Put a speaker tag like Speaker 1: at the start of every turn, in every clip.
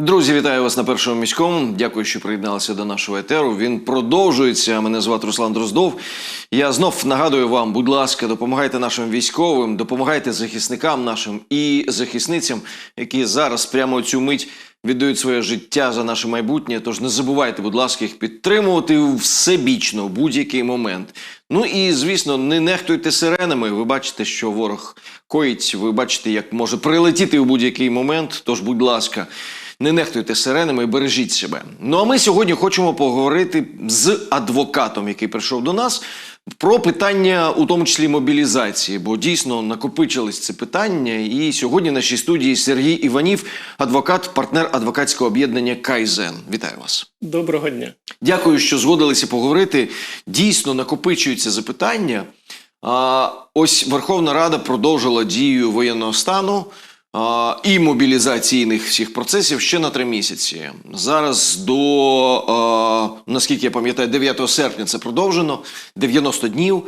Speaker 1: Друзі, вітаю вас на першому міському. Дякую, що приєдналися до нашого етеру. Він продовжується. Мене звати Руслан Дроздов. Я знов нагадую вам, будь ласка, допомагайте нашим військовим, допомагайте захисникам нашим і захисницям, які зараз прямо цю мить віддають своє життя за наше майбутнє. Тож не забувайте, будь ласка, їх підтримувати всебічно в будь-який момент. Ну і звісно, не нехтуйте сиренами. Ви бачите, що ворог коїть. Ви бачите, як може прилетіти у будь-який момент. Тож, будь ласка. Не нехтуйте сиренами бережіть себе. Ну а ми сьогодні хочемо поговорити з адвокатом, який прийшов до нас, про питання, у тому числі мобілізації, бо дійсно накопичились ці питання. І сьогодні в нашій студії Сергій Іванів, адвокат, партнер адвокатського об'єднання Кайзен. Вітаю вас.
Speaker 2: Доброго дня.
Speaker 1: Дякую, що згодилися поговорити. Дійсно накопичуються запитання. А, ось Верховна Рада продовжила дію воєнного стану і мобілізаційних всіх процесів ще на три місяці. Зараз до, наскільки я пам'ятаю, 9 серпня це продовжено, 90 днів.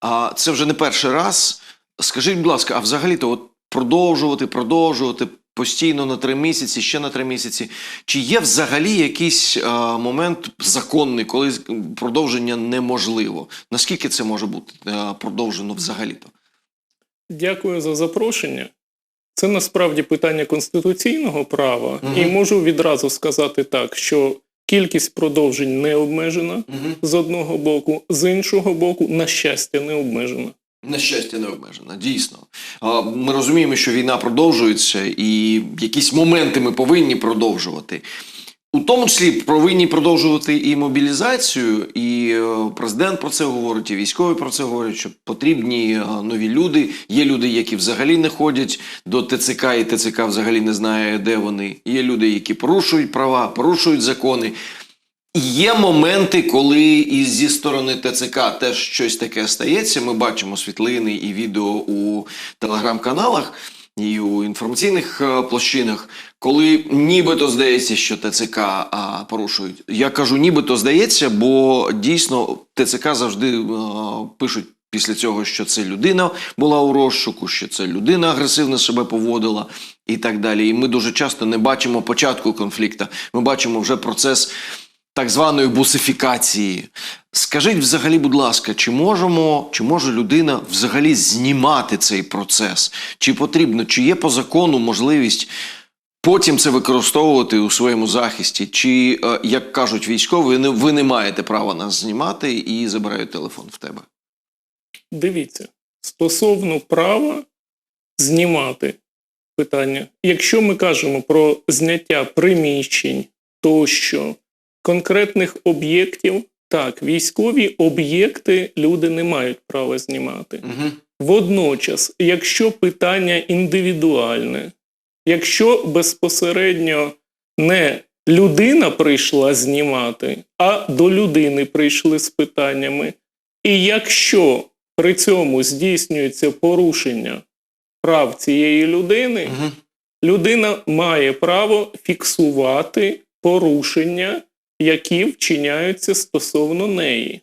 Speaker 1: А це вже не перший раз. Скажіть, будь ласка, а взагалі-то от продовжувати, продовжувати постійно на три місяці, ще на три місяці. Чи є взагалі якийсь е, момент законний, коли продовження неможливо? Наскільки це може бути е, продовжено взагалі-то?
Speaker 2: Дякую за запрошення. Це насправді питання конституційного права,
Speaker 1: угу.
Speaker 2: і можу відразу сказати так, що кількість продовжень не обмежена
Speaker 1: Угу.
Speaker 2: з одного боку, з іншого боку, на щастя, не обмежена.
Speaker 1: На щастя, не обмежена, дійсно. Ми розуміємо, що війна продовжується, і якісь моменти ми повинні продовжувати. У тому числі повинні продовжувати і мобілізацію, і е, президент про це говорить, і військові про це говорять, що потрібні е, нові люди. Є люди, які взагалі не ходять до ТЦК, і ТЦК взагалі не знає, де вони. Є люди, які порушують права, порушують закони. Є моменти, коли і зі сторони ТЦК теж щось таке стається. Ми бачимо світлини і відео у телеграм-каналах і у інформаційних е, площинах, коли нібито здається, що ТЦК порушують. Я кажу, нібито здається, бо дійсно ТЦК завжди е, пишуть. Після цього, що це людина була у розшуку, що це людина агресивно себе поводила і так далі. І ми дуже часто не бачимо початку конфлікту. Ми бачимо вже процес так званої бусифікації. Скажіть взагалі, будь ласка, чи можемо, чи може людина взагалі знімати цей процес? Чи потрібно, чи є по закону можливість потім це використовувати у своєму захисті? Чи, е, як кажуть військові, ви не, ви не маєте права нас знімати і забирають телефон в тебе?
Speaker 2: Дивіться, стосовно права знімати питання. Якщо ми кажемо про зняття приміщень тощо, конкретних об'єктів, так, військові об'єкти люди не мають права знімати.
Speaker 1: Угу.
Speaker 2: Водночас, якщо питання індивідуальне, якщо безпосередньо не людина прийшла знімати, а до людини прийшли з питаннями, і якщо при цьому здійснюється порушення прав цієї людини,
Speaker 1: Угу.
Speaker 2: людина має право фіксувати порушення, які вчиняються стосовно неї.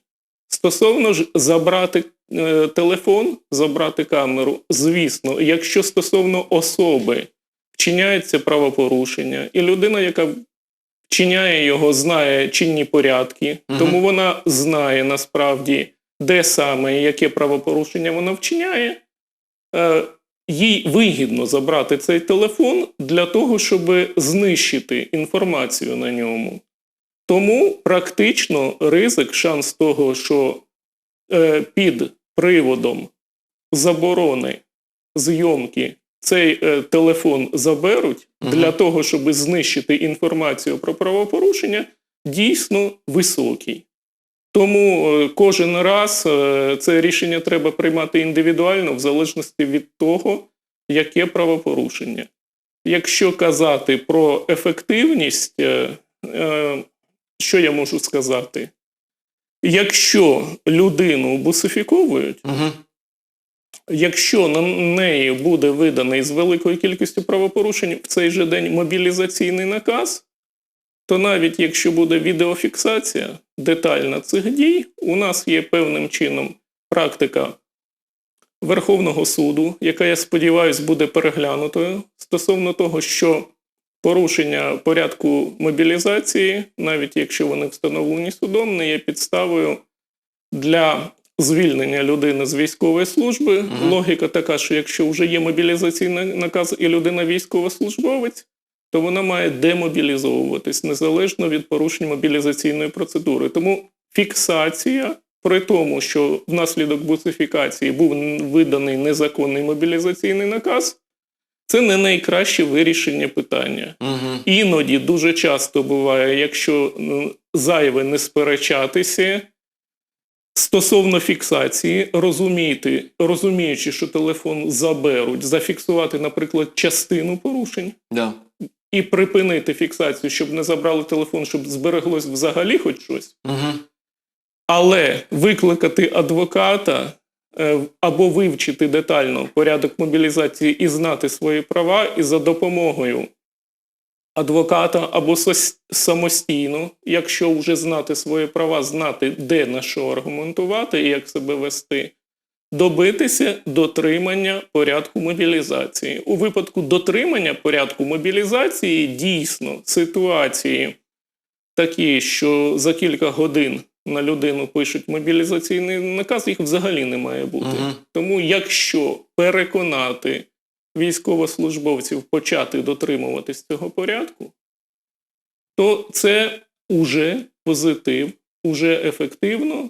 Speaker 2: Стосовно ж забрати е, телефон, забрати камеру, звісно, якщо стосовно особи вчиняється правопорушення, і людина, яка вчиняє його, знає чинні порядки,
Speaker 1: Мгм.
Speaker 2: тому вона знає насправді, де саме і яке правопорушення вона вчиняє. Е, їй вигідно забрати цей телефон для того, щоб знищити інформацію на ньому. Тому практично ризик, шанс того, що е, під приводом заборони зйомки цей е, телефон заберуть
Speaker 1: Мгм.
Speaker 2: для того, щоб знищити інформацію про правопорушення, дійсно високий. Тому е, кожен раз е, це рішення треба приймати індивідуально, в залежності від того, яке правопорушення. Якщо казати про ефективність, е, е, що я можу сказати? Якщо людину бусифіковують,
Speaker 1: Угу.
Speaker 2: якщо на неї буде виданий з великою кількістю правопорушень в цей же день мобілізаційний наказ, то навіть якщо буде відеофіксація детальна цих дій, у нас є певним чином практика Верховного суду, яка, я сподіваюся, буде переглянутою стосовно того, що порушення порядку мобілізації, навіть якщо вони встановлені судом, не є підставою для звільнення людини з військової служби.
Speaker 1: Мгм.
Speaker 2: Логіка така, що якщо вже є мобілізаційний наказ і людина військовослужбовець, то вона має демобілізовуватись незалежно від порушень мобілізаційної процедури. Тому фіксація, при тому, що внаслідок бусифікації був виданий незаконний мобілізаційний наказ, це не найкраще вирішення питання.
Speaker 1: Угу.
Speaker 2: Іноді дуже часто буває, якщо зайве не сперечатися. Стосовно фіксації, розуміти, розуміючи, що телефон заберуть, зафіксувати, наприклад, частину порушень
Speaker 1: Да.
Speaker 2: і припинити фіксацію, щоб не забрали телефон, щоб збереглось взагалі хоч щось.
Speaker 1: Угу.
Speaker 2: Але викликати адвоката або вивчити детально порядок мобілізації і знати свої права, і за допомогою адвоката або самостійно, якщо вже знати свої права, знати, де на що аргументувати і як себе вести, добитися дотримання порядку мобілізації. У випадку дотримання порядку мобілізації дійсно ситуації такі, що за кілька годин на людину пишуть мобілізаційний наказ, їх взагалі не має бути.
Speaker 1: Мгм.
Speaker 2: Тому, якщо переконати військовослужбовців почати дотримуватись цього порядку, то це уже позитив, уже ефективно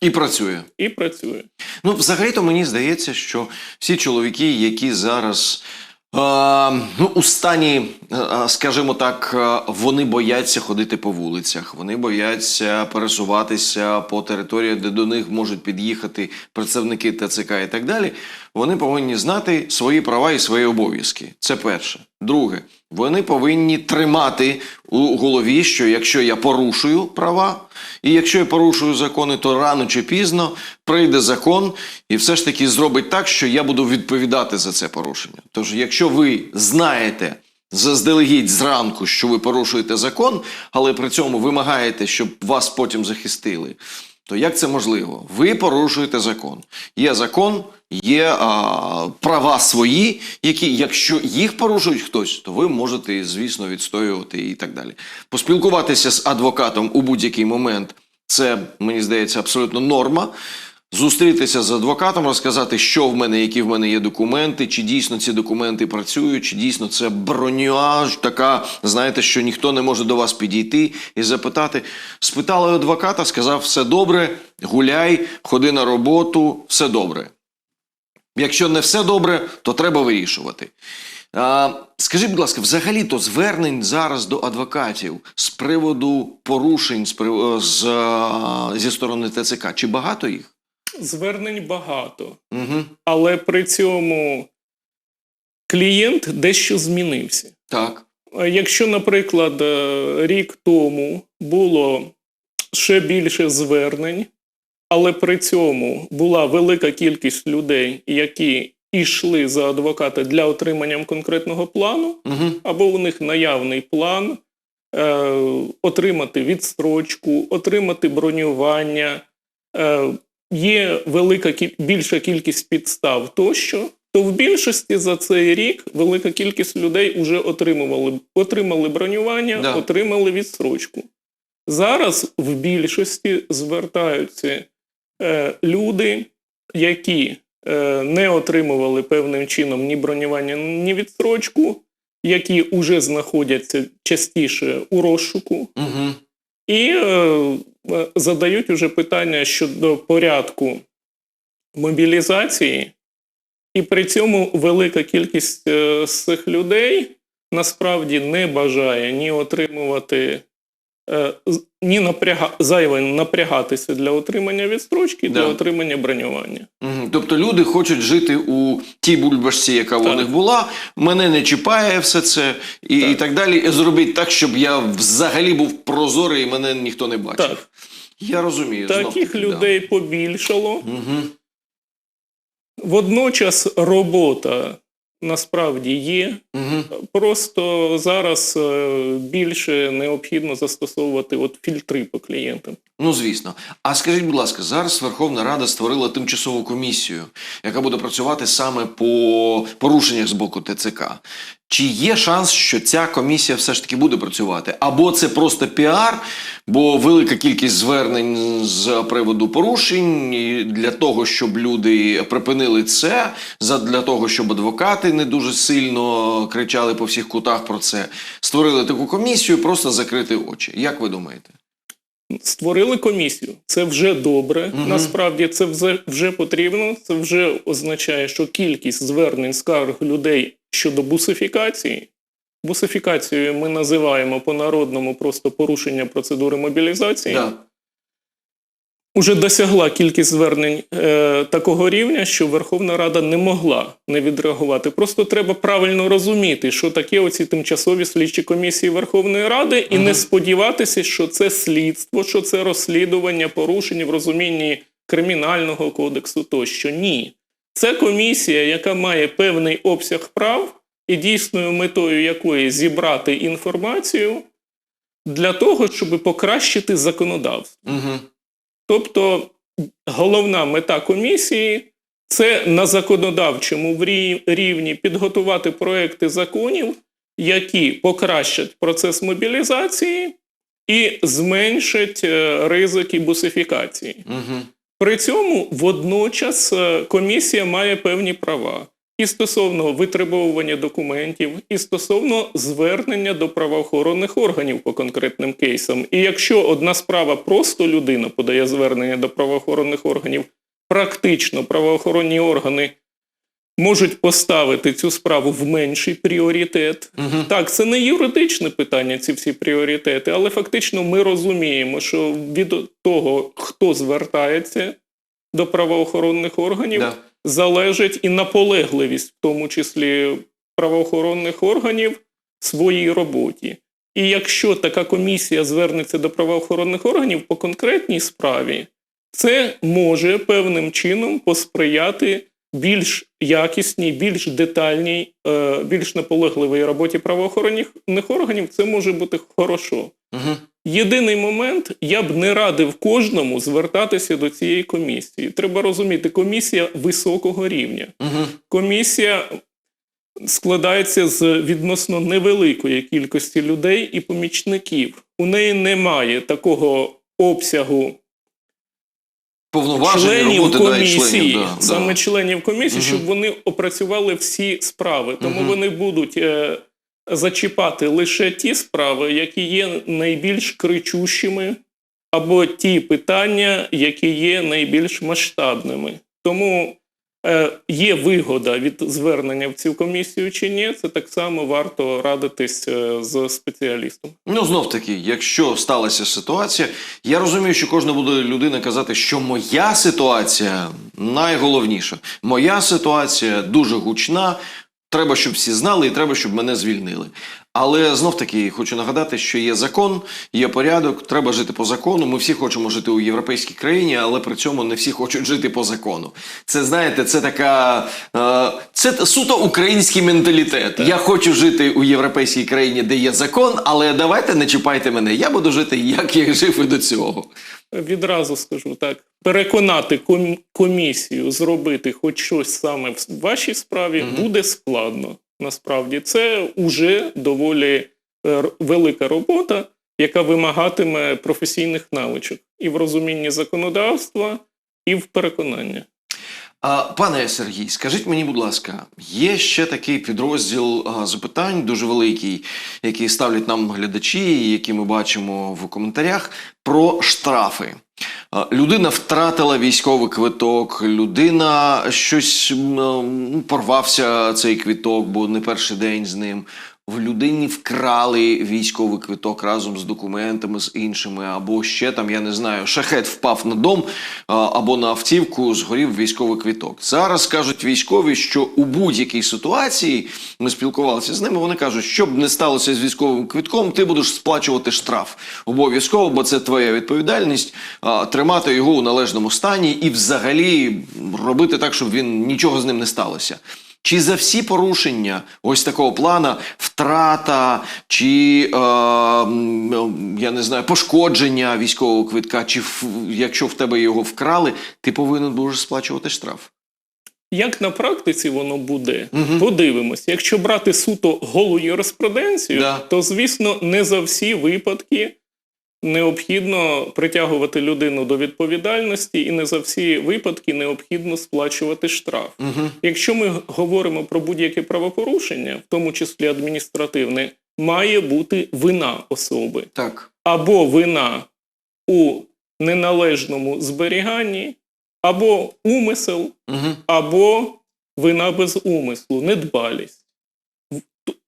Speaker 1: І працює.
Speaker 2: і працює.
Speaker 1: Ну, взагалі-то мені здається, що всі чоловіки, які зараз ну, у стані, е, е, скажімо так, е, вони бояться ходити по вулицях, вони бояться пересуватися по території, де до них можуть під'їхати представники ТЦК і так далі. Вони повинні знати свої права і свої обов'язки. Це перше. Друге, вони повинні тримати у голові, що якщо я порушую права, і якщо я порушую закони, то рано чи пізно прийде закон і все ж таки зробить так, що я буду відповідати за це порушення. Тож, якщо ви знаєте заздалегідь зранку, що ви порушуєте закон, але при цьому вимагаєте, щоб вас потім захистили, то як це можливо? Ви порушуєте закон. Є закон, є а, права свої, які, якщо їх порушують хтось, то ви можете, звісно, відстоювати і так далі. Поспілкуватися з адвокатом у будь-який момент це, мені здається, абсолютно норма. Зустрітися з адвокатом, розказати, що в мене, які в мене є документи, чи дійсно ці документи працюють, чи дійсно це броня така, знаєте, що ніхто не може до вас підійти і запитати. Спитали адвоката, сказав, все добре, гуляй, ходи на роботу, все добре. Якщо не все добре, то треба вирішувати. А, скажіть, будь ласка, взагалі-то звернень зараз до адвокатів з приводу порушень з, з, зі сторони ТЦК, чи багато їх?
Speaker 2: Звернень багато.
Speaker 1: Угу.
Speaker 2: Але при цьому клієнт дещо змінився.
Speaker 1: Так.
Speaker 2: Е, Якщо, наприклад, е, рік тому було ще більше звернень, але при цьому була велика кількість людей, які йшли за адвоката для отримання конкретного плану,
Speaker 1: Угу.
Speaker 2: або у них наявний план е, отримати відстрочку, отримати бронювання, е, є велика більша кількість підстав тощо, то в більшості за цей рік велика кількість людей вже отримували, отримали бронювання,
Speaker 1: Да.
Speaker 2: отримали відстрочку. Зараз в більшості звертаються е, люди, які е, не отримували певним чином ні бронювання, ні відстрочку, які вже знаходяться частіше у розшуку,
Speaker 1: Угу.
Speaker 2: І е, е, задають уже питання щодо порядку мобілізації, і при цьому велика кількість е, з цих людей насправді не бажає ні отримувати, ні напряга, зайве напрягатися для отримання відстрочки,
Speaker 1: Да.
Speaker 2: для отримання бронювання.
Speaker 1: Угу. Тобто люди хочуть жити у тій бульбашці, яка у них була, мене не чіпає все це і так, і
Speaker 2: Так.
Speaker 1: так далі. І зробіть так, щоб я взагалі був прозорий і мене ніхто не бачив.
Speaker 2: Так,
Speaker 1: Я розумію.
Speaker 2: таких людей побільшало.
Speaker 1: Угу.
Speaker 2: Водночас робота насправді є,
Speaker 1: Угу.
Speaker 2: Просто зараз е, більше необхідно застосовувати от фільтри по клієнтам.
Speaker 1: Ну, звісно. А скажіть, будь ласка, зараз Верховна Рада створила тимчасову комісію, яка буде працювати саме по порушеннях з боку ТЦК. Чи є шанс, що ця комісія все ж таки буде працювати? Або це просто піар, бо велика кількість звернень з приводу порушень для того, щоб люди припинили це, для того, щоб адвокати не дуже сильно кричали по всіх кутах про це, створили таку комісію, просто закрити очі. Як ви думаєте?
Speaker 2: Створили комісію. Це вже добре.
Speaker 1: Мгм.
Speaker 2: Насправді це вже, потрібно. Це вже означає, що кількість звернень скарг людей щодо бусифікації. Бусифікацією ми називаємо по-народному просто порушення процедури мобілізації.
Speaker 1: Да.
Speaker 2: Уже досягла кількість звернень е, такого рівня, що Верховна Рада не могла не відреагувати. Просто треба правильно розуміти, що таке оці тимчасові слідчі комісії Верховної Ради, і
Speaker 1: Мгм.
Speaker 2: не сподіватися, що це слідство, що це розслідування порушень в розумінні кримінального кодексу. Тощо ні, це комісія, яка має певний обсяг прав, і дійсною метою якої зібрати інформацію для того, щоб покращити законодавство.
Speaker 1: Угу.
Speaker 2: Тобто головна мета комісії це на законодавчому рівні підготувати проекти законів, які покращать процес мобілізації і зменшать е, ризики бусифікації.
Speaker 1: Угу.
Speaker 2: При цьому водночас е, комісія має певні права і стосовно витребовування документів, і стосовно звернення до правоохоронних органів по конкретним кейсам. І якщо одна справа просто людина подає звернення до правоохоронних органів, практично правоохоронні органи можуть поставити цю справу в менший пріоритет.
Speaker 1: Угу.
Speaker 2: Так, це не юридичне питання, ці всі пріоритети, але фактично ми розуміємо, що від того, хто звертається до правоохоронних органів,
Speaker 1: Да.
Speaker 2: Залежить і наполегливість, в тому числі правоохоронних органів, своїй роботі. І якщо така комісія звернеться до правоохоронних органів по конкретній справі, це може певним чином посприяти більш якісній, більш детальній, е, більш наполегливій роботі правоохоронних органів. Це може бути хорошо.
Speaker 1: Угу.
Speaker 2: Єдиний момент, я б не радив кожному звертатися до цієї комісії. Треба розуміти, комісія високого рівня.
Speaker 1: Угу.
Speaker 2: Комісія складається з відносно невеликої кількості людей і помічників. У неї немає такого обсягу членів
Speaker 1: роботи
Speaker 2: комісії,
Speaker 1: членів. Да,
Speaker 2: саме
Speaker 1: да.
Speaker 2: членів комісії,
Speaker 1: Мгм.
Speaker 2: щоб вони опрацювали всі справи. Тому
Speaker 1: Мгм.
Speaker 2: вони будуть е, зачіпати лише ті справи, які є найбільш кричущими, або ті питання, які є найбільш масштабними. Тому е, є вигода від звернення в цю комісію чи ні, це так само варто радитись е, з спеціалістом.
Speaker 1: Ну, знов таки, якщо сталася ситуація, я розумію, що кожна буде людина казати, що моя ситуація найголовніша. Моя ситуація дуже гучна. Треба, щоб всі знали, і треба, щоб мене звільнили. Але знов таки хочу нагадати, що є закон, є порядок, треба жити по закону. Ми всі хочемо жити у європейській країні, але при цьому не всі хочуть жити по закону. Це знаєте, це така е, це суто український менталітет. Я хочу жити у європейській країні, де є закон, але давайте не чіпайте мене. Я буду жити, як я жив і до цього.
Speaker 2: Відразу скажу так: переконати комісію зробити хоч щось саме в вашій справі
Speaker 1: Мгм.
Speaker 2: буде складно. Насправді це уже доволі е, велика робота, яка вимагатиме професійних навичок і в розумінні законодавства, і в переконанні.
Speaker 1: А, пане Сергій, скажіть мені, будь ласка, є ще такий підрозділ запитань, дуже великий, який ставлять нам глядачі, які ми бачимо в коментарях, про штрафи. Людина втратила військовий квиток, людина щось порвався цей квиток, бо не перший день з ним. В людині вкрали військовий квиток разом з документами з іншими, або ще там, я не знаю, шахет впав на дом або на автівку, згорів військовий квиток. Зараз кажуть військові, що у будь-якій ситуації ми спілкувалися з ними. Вони кажуть, що б не сталося з військовим квитком, ти будеш сплачувати штраф обов'язково, бо це твоя відповідальність тримати його у належному стані і взагалі робити так, щоб він нічого з ним не сталося. Чи за всі порушення ось такого плана втрата, чи е, я не знаю, пошкодження військового квитка, чи в- якщо в тебе його вкрали, ти повинен будеш сплачувати штраф?
Speaker 2: Як на практиці воно буде?
Speaker 1: Мгм.
Speaker 2: Подивимось. Якщо брати суто голу юриспруденцію,
Speaker 1: Да.
Speaker 2: то звісно не за всі випадки необхідно притягувати людину до відповідальності, і не за всі випадки необхідно сплачувати штраф.
Speaker 1: Угу.
Speaker 2: Якщо ми говоримо про будь-яке правопорушення, в тому числі адміністративне, має бути вина особи
Speaker 1: Так.
Speaker 2: або вина у неналежному зберіганні, або умисел,
Speaker 1: Угу.
Speaker 2: або вина без умислу, недбалість.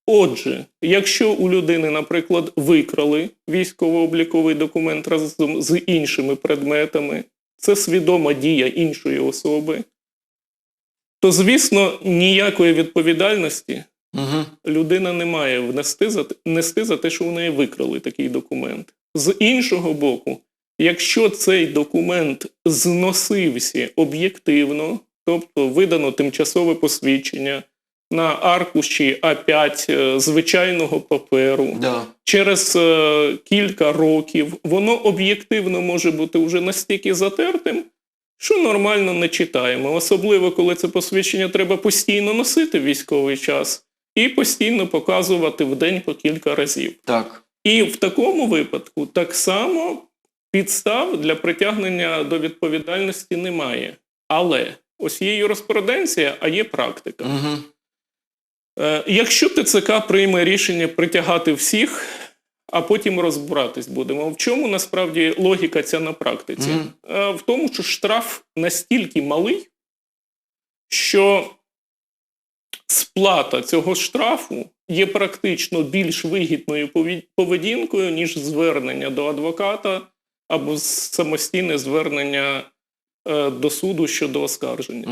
Speaker 2: В- Отже, якщо у людини, наприклад, викрали військово-обліковий документ разом з іншими предметами, це свідома дія іншої особи, то, звісно, ніякої відповідальності
Speaker 1: Угу.
Speaker 2: людина не має внести за, нести за те, що у неї викрали такий документ. З іншого боку, якщо цей документ зносився об'єктивно, тобто видано тимчасове посвідчення на аркуші А5 е, звичайного паперу,
Speaker 1: Да.
Speaker 2: через е, кілька років воно об'єктивно може бути вже настільки затертим, що нормально не читаємо. Особливо, коли це посвідчення треба постійно носити в військовий час і постійно показувати в день по кілька разів.
Speaker 1: Так.
Speaker 2: І в такому випадку так само підстав для притягнення до відповідальності немає. Але ось є юриспруденція, а є практика.
Speaker 1: Угу.
Speaker 2: Е, Якщо ТЦК прийме рішення притягати всіх, а потім розбиратись будемо. В чому насправді логіка ця на практиці? Е, В тому, що штраф настільки малий, що сплата цього штрафу є практично більш вигідною поведінкою, ніж звернення до адвоката або самостійне звернення е, до суду щодо оскарження.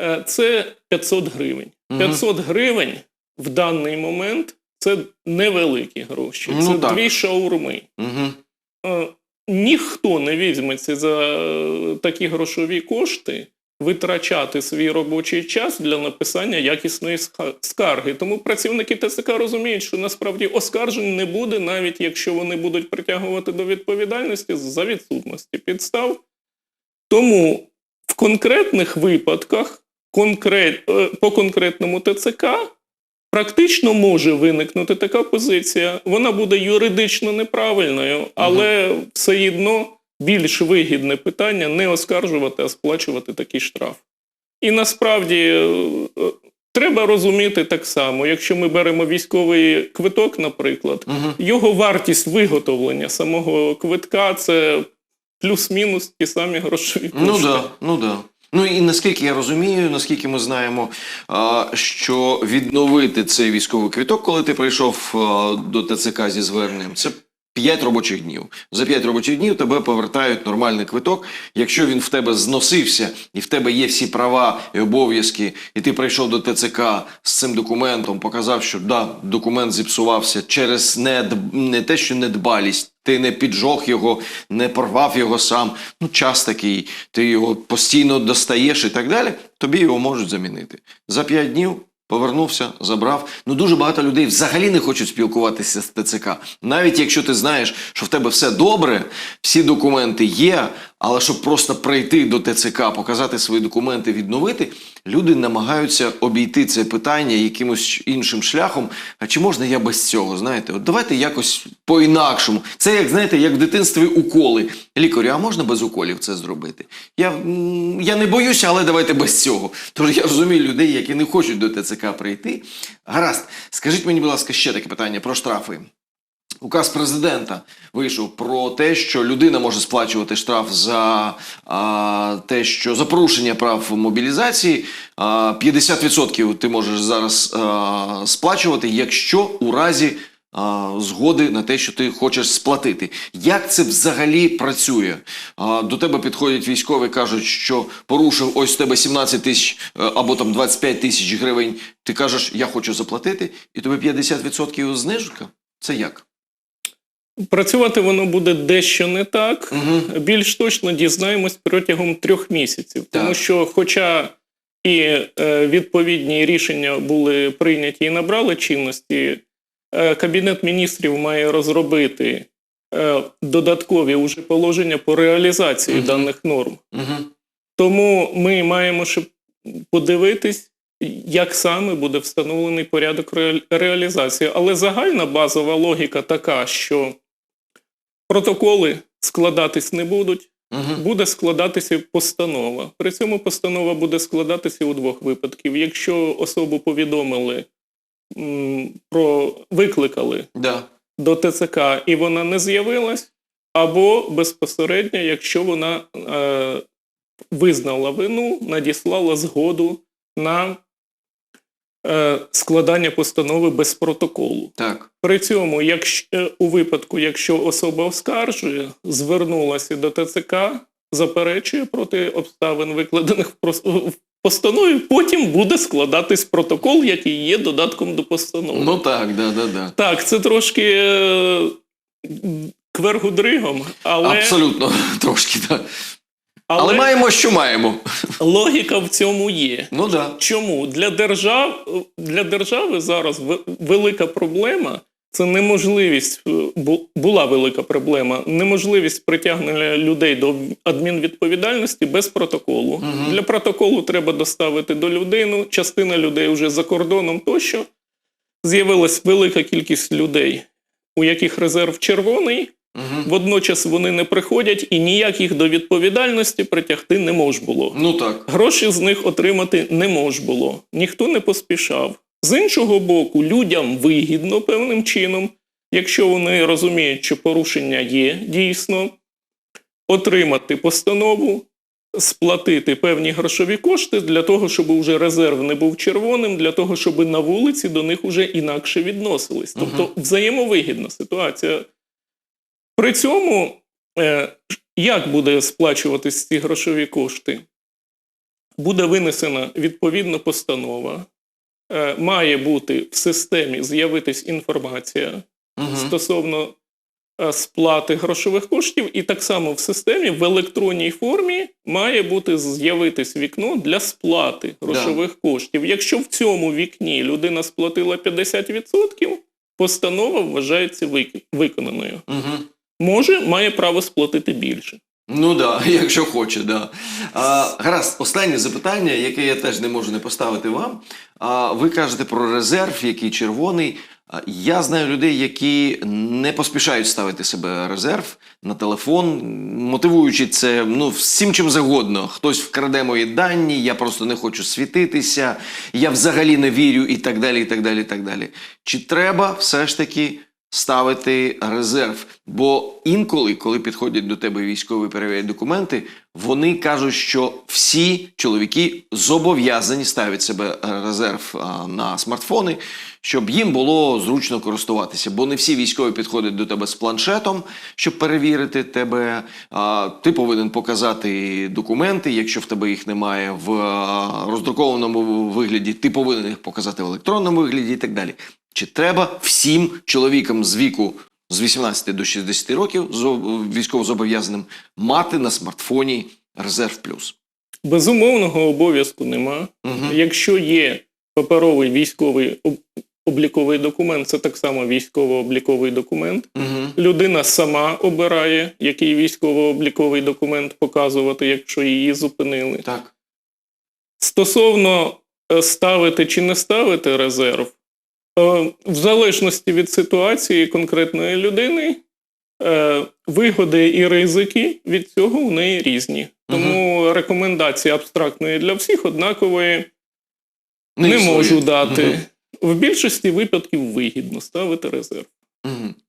Speaker 2: Е, це 500 гривень.
Speaker 1: Мгм.
Speaker 2: 500 гривень в даний момент це невеликі гроші.
Speaker 1: Ну,
Speaker 2: це
Speaker 1: так.
Speaker 2: дві шаурми.
Speaker 1: Угу.
Speaker 2: Ніхто не візьметься за такі грошові кошти витрачати свій робочий час для написання якісної скарги. Тому працівники ТСК розуміють, що насправді оскаржень не буде, навіть якщо вони будуть притягувати до відповідальності за відсутності підстав. Тому в конкретних випадках конкрет, е, по конкретному ТЦК практично може виникнути така позиція. Вона буде юридично неправильною, але все одно більш вигідне питання не оскаржувати, а сплачувати такий штраф. І насправді е, е, треба розуміти так само, якщо ми беремо військовий квиток, наприклад,
Speaker 1: Угу.
Speaker 2: його вартість виготовлення самого квитка це плюс-мінус ті самі грошові кошти.
Speaker 1: Ну да, ну да. Ну і наскільки я розумію, наскільки ми знаємо, що відновити цей військовий квіток, коли ти прийшов до ТЦК зі зверненням, це 5 робочих днів. За 5 робочих днів тебе повертають нормальний квиток. Якщо він в тебе зносився і в тебе є всі права і обов'язки, і ти прийшов до ТЦК з цим документом, показав, що да, документ зіпсувався через не, не те, що недбалість. Ти не піджог його, не порвав його сам. Ну, час такий, ти його постійно достаєш і так далі. Тобі його можуть замінити. За 5 днів повернувся, забрав. Ну дуже багато людей взагалі не хочуть спілкуватися з ТЦК. Навіть якщо ти знаєш, що в тебе все добре, всі документи є, але щоб просто прийти до ТЦК, показати свої документи, відновити, люди намагаються обійти це питання якимось іншим шляхом. А чи можна я без цього? Знаєте, от давайте якось по-інакшому. Це як знаєте, як в дитинстві уколи. Лікарю, а можна без уколів це зробити? Я, я не боюся, але давайте без цього. Тож я розумію людей, які не хочуть до ТЦК прийти. Гаразд, скажіть мені, будь ласка, ще таке питання про штрафи. Указ президента вийшов про те, що людина може сплачувати штраф за а, те, що за порушення прав мобілізації. А, 50% ти можеш зараз а, сплачувати, якщо у разі а, згоди на те, що ти хочеш сплатити. Як це взагалі працює? А, до тебе підходять військові, кажуть, що порушив ось тебе 17 тисяч е, або там 25 тисяч гривень. Ти кажеш, я хочу заплатити, і тобі 50% знижка. Це як?
Speaker 2: Працювати воно буде дещо не так.
Speaker 1: Угу.
Speaker 2: Більш точно дізнаємось протягом трьох місяців. Тому що, хоча і е, відповідні рішення були прийняті і набрали чинності, е, Кабінет міністрів має розробити е, додаткові уже положення по реалізації
Speaker 1: Мгм.
Speaker 2: даних норм.
Speaker 1: Угу.
Speaker 2: Тому ми маємо ще подивитись, як саме буде встановлений порядок реалізації. Але загальна базова логіка така, що протоколи складатись не будуть,
Speaker 1: Угу.
Speaker 2: буде складатися постанова. При цьому постанова буде складатися у двох випадків. Якщо особу повідомили м, про викликали
Speaker 1: Да.
Speaker 2: до ТЦК і вона не з'явилась, або безпосередньо, якщо вона е, визнала вину, надіслала згоду на складання постанови без протоколу.
Speaker 1: Так.
Speaker 2: При цьому, якщо е, у випадку, якщо особа оскаржує, звернулася до ТЦК, заперечує проти обставин, викладених в постанові, потім буде складатись протокол, який є додатком до постанови.
Speaker 1: Ну так, да, да, да.
Speaker 2: Так, це трошки е, квергудригом, але,
Speaker 1: Абсолютно трошки, так.
Speaker 2: Але,
Speaker 1: Але маємо, що маємо.
Speaker 2: логіка в цьому є.
Speaker 1: Ну да.
Speaker 2: Чому? Для, держав, для держави зараз велика проблема це неможливість, е, була велика проблема, неможливість притягнення людей до адмінвідповідальності без протоколу.
Speaker 1: Мгм.
Speaker 2: Для протоколу треба доставити до людину. Частина людей вже за кордоном тощо. З'явилась велика кількість людей, у яких резерв червоний.
Speaker 1: Угу.
Speaker 2: Водночас вони не приходять і ніяк їх до відповідальності притягти не мож було.
Speaker 1: Ну так.
Speaker 2: Гроші з них отримати не мож було. Ніхто не поспішав. З іншого боку, людям вигідно певним чином, якщо вони розуміють, що порушення є дійсно, отримати постанову, сплатити певні грошові кошти для того, щоб уже резерв не був червоним, для того, щоб на вулиці до них уже інакше відносились. Тобто взаємовигідна ситуація. При цьому, е, як буде сплачуватись ці грошові кошти? Буде винесена відповідна постанова. Е, Має бути в системі з'явитись інформація
Speaker 1: Угу.
Speaker 2: стосовно е, сплати грошових коштів, і так само в системі в електронній формі має бути з'явитись вікно для сплати грошових коштів. Якщо в цьому вікні людина сплатила 50%, постанова вважається виконаною.
Speaker 1: Угу.
Speaker 2: Може, має право сплатити більше.
Speaker 1: Ну да, якщо хоче, да. А, гаразд, останнє запитання, яке я теж не можу не поставити вам. А, ви кажете про резерв, який червоний. А, Я знаю людей, які не поспішають ставити себе резерв на телефон, мотивуючи це ну, всім чим завгодно. Хтось вкраде мої дані, я просто не хочу світитися, я взагалі не вірю і так далі. і так далі, і так далі. Чи треба все ж таки ставити резерв. Бо інколи, коли підходять до тебе військові перевіряють документи, вони кажуть, що всі чоловіки зобов'язані ставити себе е, резерв на смартфони, щоб їм було зручно користуватися. Бо не всі військові підходять до тебе з планшетом, щоб перевірити тебе. Ти повинен показати документи. Якщо в тебе їх немає в роздрукованому вигляді, ти повинен їх показати в електронному вигляді і так далі. Чи треба всім чоловікам з віку з 18 до 60 років зо- військовозобов'язаним мати на смартфоні резерв плюс?
Speaker 2: Безумовного обов'язку нема.
Speaker 1: Угу.
Speaker 2: Якщо є паперовий військовий обліковий документ, це так само військово-обліковий документ.
Speaker 1: Угу.
Speaker 2: Людина сама обирає, який військово-обліковий документ показувати, якщо її зупинили.
Speaker 1: Так.
Speaker 2: Стосовно е, ставити чи не ставити резерв, е, в залежності від ситуації конкретної людини, е, вигоди і ризики від цього у неї різні. Тому рекомендації абстрактної для всіх однакової не,
Speaker 1: існує.
Speaker 2: можу дати.
Speaker 1: Мгм.
Speaker 2: В більшості випадків вигідно ставити резерв.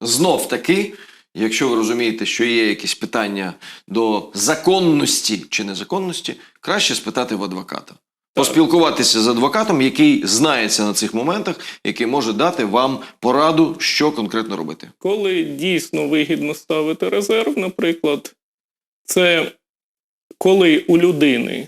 Speaker 1: Знов таки, якщо ви розумієте, що є якісь питання до законності чи незаконності, краще спитати в адвоката. Поспілкуватися з адвокатом, який знається на цих моментах, який може дати вам пораду, що конкретно робити.
Speaker 2: Коли дійсно вигідно ставити резерв, наприклад, це коли у людини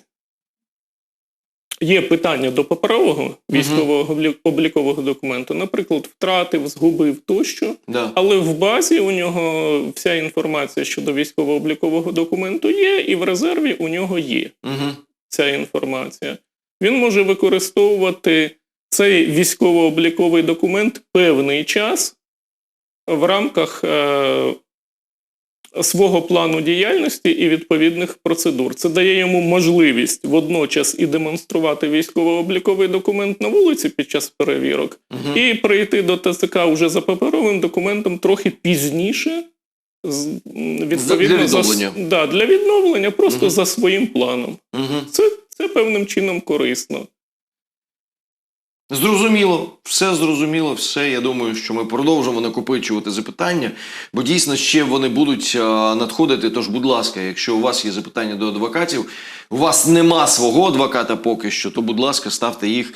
Speaker 2: є питання до паперового військового облікового документу, наприклад, втратив, згубив тощо,
Speaker 1: Да.
Speaker 2: але в базі у нього вся інформація щодо військово-облікового документу є, і в резерві у нього є
Speaker 1: Угу.
Speaker 2: ця інформація. він може використовувати цей військово-обліковий документ певний час в рамках е, свого плану діяльності і відповідних процедур. Це дає йому можливість водночас і демонструвати військово-обліковий документ на вулиці під час перевірок,
Speaker 1: Мгм.
Speaker 2: і прийти до ТЦК уже за паперовим документом трохи пізніше. Відповідно,
Speaker 1: для
Speaker 2: за да, для відновлення просто
Speaker 1: Мгм.
Speaker 2: за своїм планом.
Speaker 1: Мгм.
Speaker 2: Це, це певним чином корисно.
Speaker 1: Зрозуміло, все зрозуміло, все. Я думаю, що ми продовжимо накопичувати запитання, бо дійсно ще вони будуть надходити. Тож, будь ласка, якщо у вас є запитання до адвокатів, у вас нема свого адвоката поки що, то будь ласка, ставте їх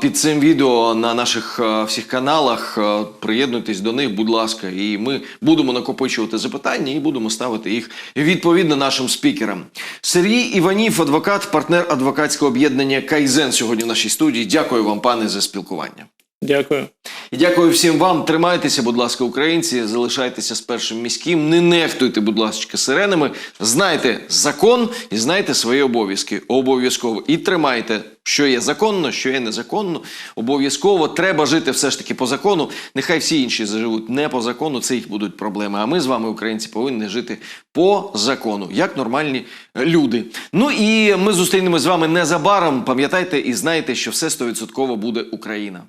Speaker 1: під цим відео на наших всіх каналах. Приєднуйтесь до них, будь ласка, і ми будемо накопичувати запитання і будемо ставити їх відповідно нашим спікерам. Сергій Іванів, адвокат, партнер адвокатського об'єднання Кайзен сьогодні в нашій студії. Дякую вам, пане, за спілкування.
Speaker 2: Дякую.
Speaker 1: І дякую всім вам. Тримайтеся, будь ласка, українці, залишайтеся з першим міським. Не нехтуйте, будь ласка, сиренами. Знайте закон і знайте свої обов'язки. Обов'язково. І тримайте, що є законно, що є незаконно. Обов'язково треба жити все ж таки по закону. Нехай всі інші заживуть не по закону, це їх будуть проблеми. А ми з вами, українці, повинні жити по закону, як нормальні люди. Ну і ми зустрінемось з вами незабаром. Пам'ятайте і знайте, що все стовідсотково буде Україна.